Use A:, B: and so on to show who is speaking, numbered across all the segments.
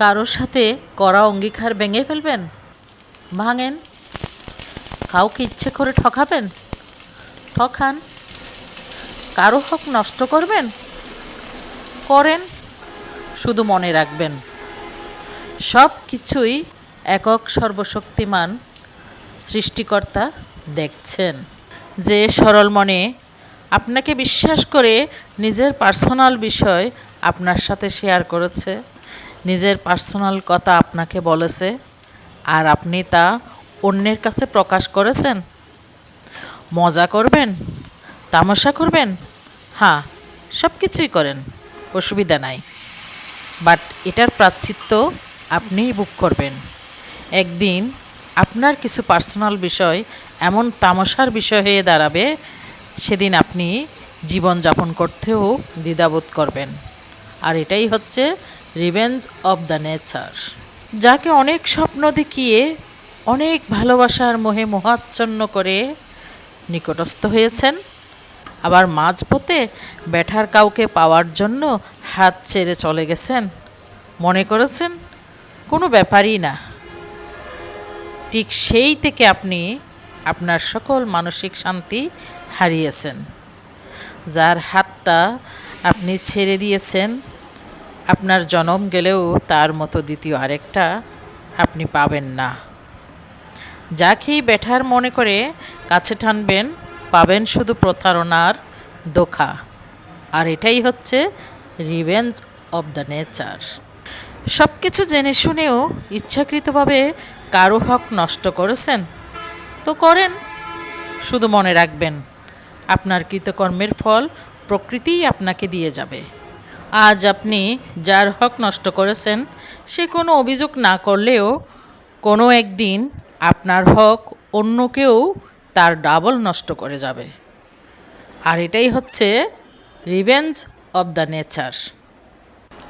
A: কারোর সাথে করা অঙ্গীকার ভেঙে ফেলবেন? ভাঙেন? কাউকে ইচ্ছে করে ঠকাবেন? ঠকান? কারও হক নষ্ট করবেন? করেন? শুধু মনে রাখবেন। সব কিছুই একক সর্বশক্তিমান সৃষ্টিকর্তা দেখছেন। যে সরল মনে আপনাকে বিশ্বাস করে নিজের পার্সোনাল বিষয় আপনার সাথে শেয়ার করেছে। নিজের পার্সোনাল কথা আপনাকে বলেছে আর আপনি তা অন্যের কাছে প্রকাশ করেছেন? মজা করবেন? তামাশা করবেন? হ্যাঁ সব কিছুই করেন, অসুবিধা নাই। বাট এটার প্রাচ্ছিত্য আপনিই বুক করবেন। একদিন আপনার কিছু পার্সোনাল বিষয় এমন তামাশার বিষয় হয়ে দাঁড়াবে, সেদিন আপনি জীবনযাপন করতেও দ্বিধাবোধ করবেন। আর এটাই হচ্ছে রিভেঞ্জ অব দ্য নেচার যাকে অনেক স্বপ্ন দেখিয়ে, অনেক ভালোবাসার মোহে মোহাচ্ছন্ন করে নিকটস্থ হয়েছেন। আবার মাঝপথে ব্যাঠার কাউকে পাওয়ার জন্য হাত ছেড়ে চলে গেছেন। মনে করেছেন? কোনো ব্যাপারই না। ঠিক সেই থেকে আপনি আপনার সকল মানসিক শান্তি হারিয়েছেন। যার হাতটা আপনি ছেড়ে দিয়েছেন আপনার জনম গেলেও তার মতো দ্বিতীয় আরেকটা আপনি পাবেন না। যা যাকেই বেঠার মনে করে কাছে টানবেন, পাবেন শুধু প্রতারণার দোখা। আর এটাই হচ্ছে রিভেঞ্জ অব দ্য নেচার সব কিছু জেনে শুনেও ইচ্ছাকৃতভাবে কারও হক নষ্ট করেছেন, তো করেন। শুধু মনে রাখবেন, আপনার কৃতকর্মের ফল প্রকৃতিই আপনাকে দিয়ে যাবে। আজ আপনি যার হক নষ্ট করেছেন, সে কোনো অভিযোগ না করলেও কোনো একদিন আপনার হক অন্য কেউ তার ডাবল নষ্ট করে যাবে। আর এটাই হচ্ছে রিভেঞ্জ অব দ্য নেচার।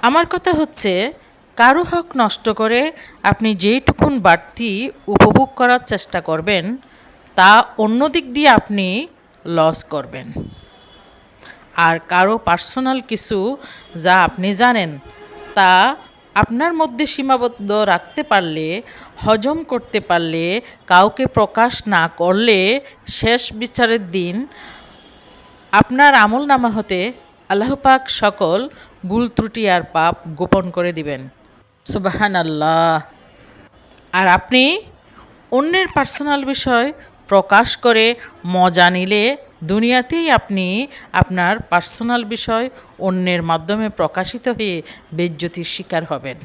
A: আমার কথা হচ্ছে, কারও হক নষ্ট করে আপনি যেইটুকুন বাড়তি উপভোগ করার চেষ্টা করবেন, তা অন্য দিক দিয়ে আপনি লস করবেন। আর কারও পার্সোনাল কিছু যা আপনি জানেন, তা আপনার মধ্যে সীমাবদ্ধ রাখতে পারলে, হজম করতে পারলে, কাউকে প্রকাশ না করলে শেষ বিচারের দিন আপনার আমল নামা হতে আল্লাহপাক সকল ভুল ত্রুটি আর পাপ গোপন করে দিবেন। সুবাহান আল্লাহ আর আপনি অন্যের পার্সোনাল বিষয় প্রকাশ করে মজা নিলে দুনিয়াতেই আপনি আপনার পার্সোনাল বিষয় অন্যের মাধ্যমে প্রকাশিত হয়ে বেজ্জতির শিকার হবেন।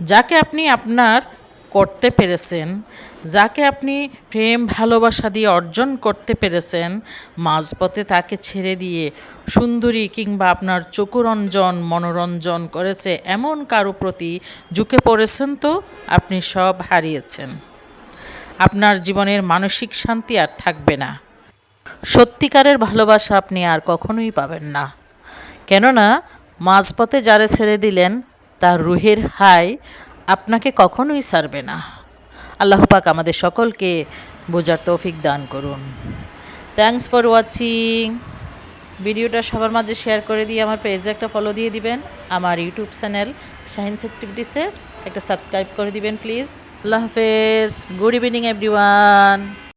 A: যাকে আপনি আপনার করতে পেরেছেন, যাকে আপনি প্রেম, ভালোবাসা দিয়ে অর্জন করতে পেরেছেন, মাঝপথে তাকে ছেড়ে দিয়ে সুন্দরী কিংবা আপনার চকুরঞ্জন, মনোরঞ্জন করেছে এমন কারও প্রতি ঝুঁকে পড়েছেন তো? আপনি সব হারিয়েছেন। আপনার জীবনের মানসিক শান্তি আর থাকবে না। সত্যিকারের ভালোবাসা আপনি আর কখনোই পাবেন না। কেননা, মাঝপথে যারে ছেড়ে দিলেন, তার রুহের হাই আপনাকে কখনোই ছাড়বে না। আল্লাহ পাক আমাদের সকলকে বোঝার তৌফিক দান করুন। থ্যাংকস ফর ওয়াচিং ভিডিওটা সবার মাঝে শেয়ার করে দিয়ে আমার পেজে একটা ফলো দিয়ে দিবেন। আমার ইউটিউব চ্যানেল শাহিন অ্যাক্টিভিটিসে একটা সাবস্ক্রাইব করে দিবেন প্লিজ আল্লাহ হাফেজ। Good evening everyone